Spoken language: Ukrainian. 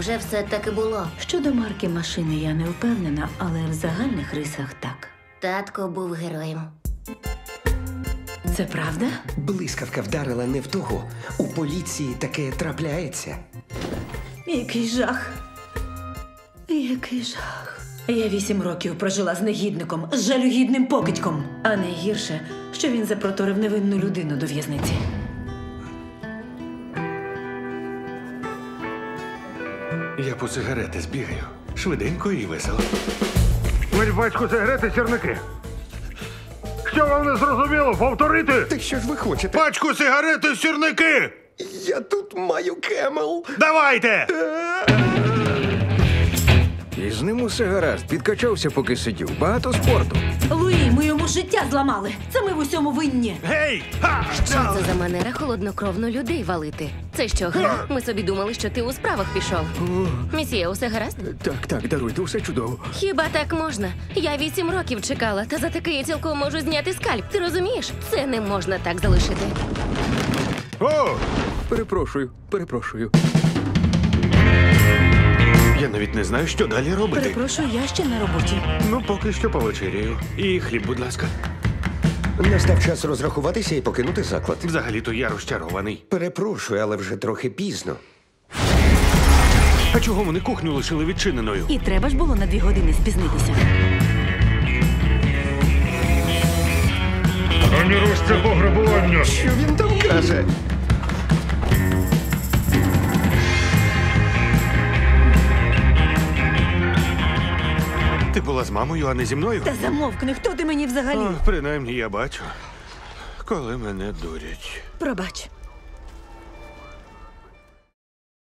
Невже все так і було? Щодо марки машини я не впевнена, але в загальних рисах так. Татко був героєм. Це правда? Блискавка вдарила не в того. У поліції таке трапляється. Який жах. Який жах. Я вісім років прожила з негідником, з жалюгідним покидьком. А найгірше, що він запроторив невинну людину до в'язниці. Я по сигарети збігаю. Швиденько і весело. Ось батьку сигарети сірники. Що вам не зрозуміло? Повторити? Так що ж ви хочете? Пачку сигарети сірники! Я тут маю кемел. Давайте! Усе гаразд. Підкачався, поки сидів. Багато спорту. Луї, ми йому життя зламали. Це ми в усьому винні. Гей! Ха! Що це за манера холоднокровно людей валити? Це що, гра? Ми собі думали, що ти у справах пішов. Місія, усе гаразд? Так, так, даруйте, усе чудово. Хіба так можна? Я вісім років чекала, та за таке я цілком можу зняти скальп. Ти розумієш? Це не можна так залишити. О! Перепрошую, перепрошую. Навіть не знаю, що далі робити. Перепрошую, я ще на роботі. Ну, поки що повечеряю. І хліб, будь ласка. Настав час розрахуватися і покинути заклад. Взагалі-то я розчарований. Перепрошую, але вже трохи пізно. А чого вони кухню лишили відчиненою? І треба ж було на дві години спізнитися. Ані це пограбування. Що він там каже? Була з мамою, а не зі мною? Та замовкни, хто ти мені взагалі? О, принаймні я бачу, коли мене дурять. Пробач.